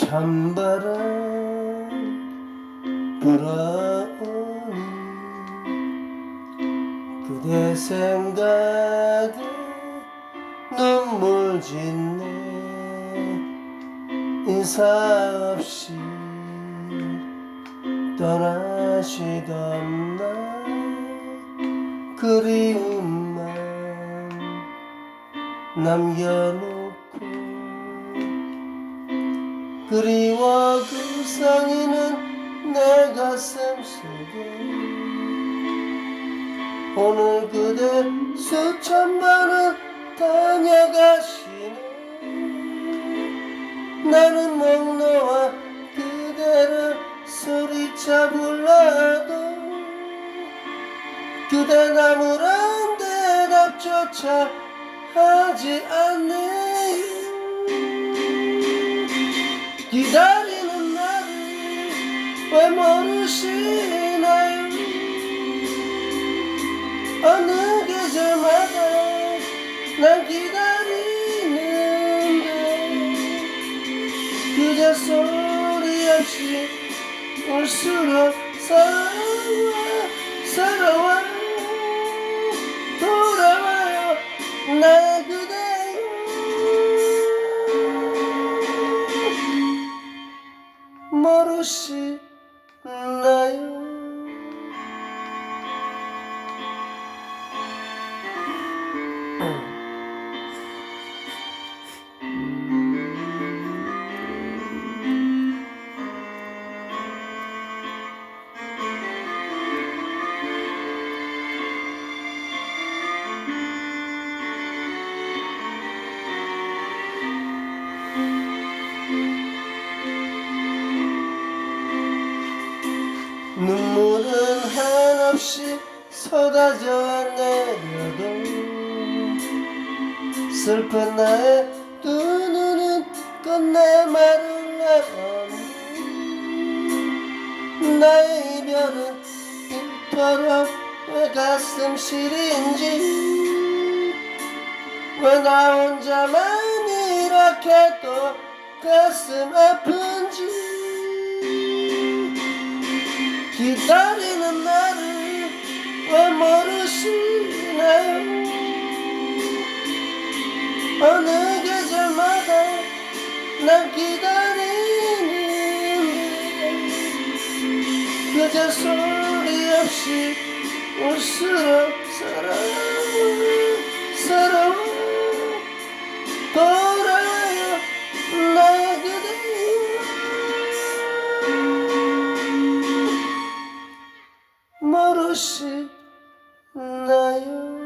찬바람 불어오니 그대 생각에 눈물 짓네. 인사 없이 떠나시던 날 그리움만 남겨놓 그리워 그 상이는 내 가슴 속에. 오늘 그대 수천 번을 다녀가시네. 나는 목 놓아 그대를 소리쳐 불러도 그대 아무런 대답조차 하지 않네 요 기다리는 나를 왜 모르시나요 어느 계 모르 눈물은 한없이 쏟아져 내려도 슬픈 나의 두 눈은 끝내 마를 나오니 나의 이별은 이토록 왜 가슴 시린지 왜 나 혼자만 이렇게 또 가슴 아픈지 기다리는 나를 왜 모르시나요? 어느 계절마다 난 기다리는데 그저 소리 없이 사랑을 사랑을 것이 나요.